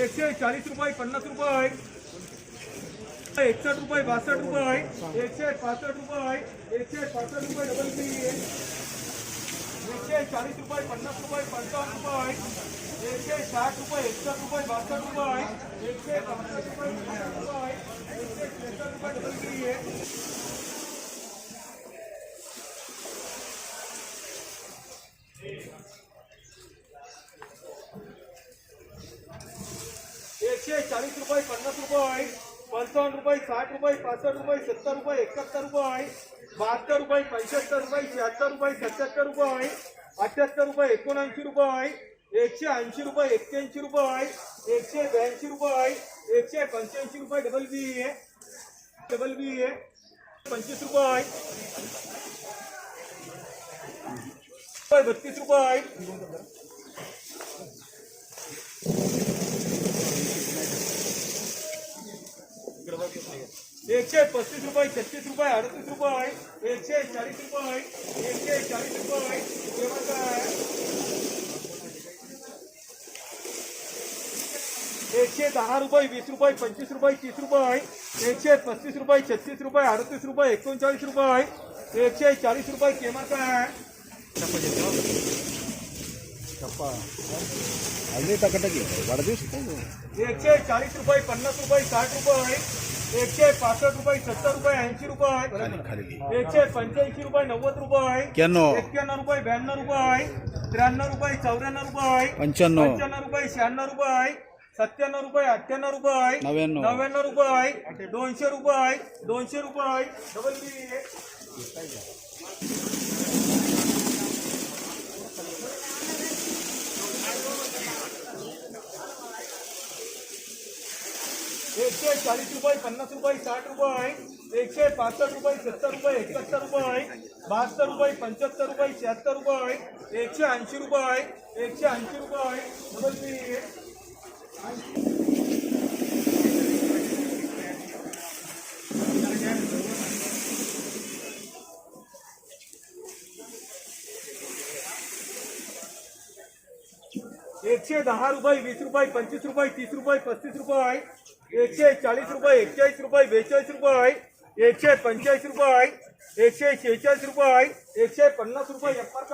एकशे चाळीस रुपये, पन्नास रुपये। एकसष्ट रुपये बासष्ट रुपये। एकशे पासष्ट रुपये। एकशे पासष्ट रुपये डबल बी एकशे चाळीस रुपये, पन्नास रुपये, पंचावन्न रुपये। एकशे साठ रुपये एकसष्ट रुपये बासष्ट रुपये। एकशे पासष्ट रुपये रुपये। एकशे त्रेसष्ट रुपये डबल बी एकशे चाळीस रुपये, पन्नास रुपये, पंचावन्न रुपये, साठ रुपये, पासष्ट रुपये, सत्तर रुपये, एकाहत्तर रुपये, बहात्तर रुपये पंच्याहत्तर रुपये, शहात्तर रुपये, सत्याहत्तर रुपये, अठ्याहत्तर रुपये, एकोणऐंशी रुपये, एकशे ऐंशी रुपये, एक्क्याऐंशी रुपये, एकशे ब्याऐंशी रुपये, एकशे पंच्याऐंशी रुपये डबल बी आहे डबल बी आहे पंचवीस रुपये बत्तीस रुपये एकशे पस्तीस रुपये छत्तीस रुपये अडतीस रुपये एकशे चाळीस रुपये एकशे चाळीस रुपये जेवण काय एकशे दहा रुपये वीस रुपये पंचवीस रुपये तीस रुपये एकशे पस्तीस रुपये छत्तीस रुपये अडतीस रुपये एकोणचाळीस रुपये एकशे चाळीस रुपये किंमत काय वाढदिवस एकशे चाळीस रुपये पन्नास रुपये साठ रुपये एकशे पासष्ट रुपये सत्तर रुपये ऐंशी रुपये एकशे पंच्याऐंशी रुपये नव्वद रुपये एक्क्याण्णव. रुपये ब्याण्णव रुपये त्र्याण्णव रुपये चौऱ्याण्णव रुपये पंच्याण्णव. पंच्याण्णव रुपये शहाण्णव रुपये सत्त्याण्णव रुपये अठ्ठ्याण्णव रुपये नव्याण्णव. नव्याण्णव रुपये दोनशे रुपये दोनशे रुपये डबल एकशे चाळीस रुपये पन्नास रुपये साठ रुपये एकशे पासष्ट रुपये सत्तर रुपये एकाहत्तर रुपये बहात्तर रुपये पंच्याहत्तर रुपये शहात्तर रुपये एकशे ऐंशी रुपये एकशे ऐंशी रुपये डबल बी एकशे दहा रुपये वीस रुपये पंचवीस रुपये तीस रुपये पस्तीस रुपये. एकशे चालीस रुपये एक्केचाळीस रुपये, बेचाळीस रुपये एकशे पंचेचाळीस रुपये एकशे शेहेचाळीस रुपये एकशे पन्नास रुपये एप्पर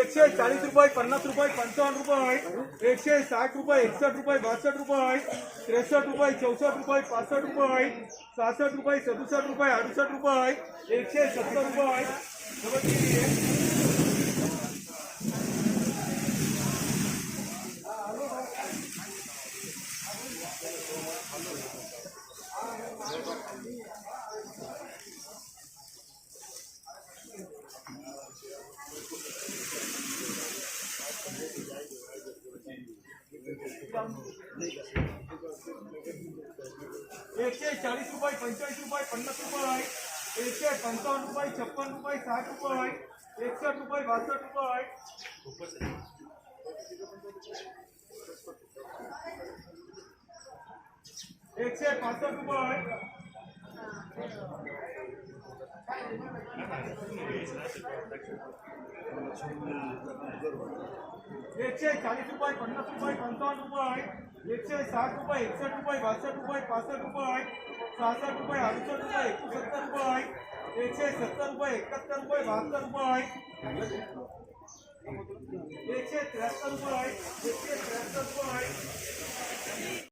એકસો ચાલીસ રૂપિયા પન્નાસ રૂપિયા, પંચાવન રૂપિયા, એકસો સાઠ રૂપિયા, એકસઠ રૂપિયા, બાસઠ રૂપિયા, ત્રેસઠ રૂપિયા, ચૌસઠ રૂપિયા, પાસઠ રૂપિયા, સાસઠ રૂપિયા સદુસઠ રૂપિયા અડસઠ રૂપિયા, એકસો સત્તર રૂપિયા. आहे? एकशे चाळीस रुपये पंचेचाळीस रुपये, पन्नास रुपये एकशे पंचावन्न रुपये, छप्पन रुपये, साठ रुपये एकसष्ट रुपये, बासष्ट रुपये एकशे पासष्ट रुपये एकशे चाळीस रुपये पन्नास रुपये पंचावन्न रुपये एकशे साठ रुपये एकसष्ट रुपये बासष्ट रुपये पासष्ट रुपये सहासष्ट रुपये अडुसष्ट रुपये एकोणसत्तर रुपये एकशे सत्तर रुपये एकाहत्तर रुपये बहात्तर रुपये एकशे त्र्याहत्तर रुपये एकशे त्र्याहत्तर रुपये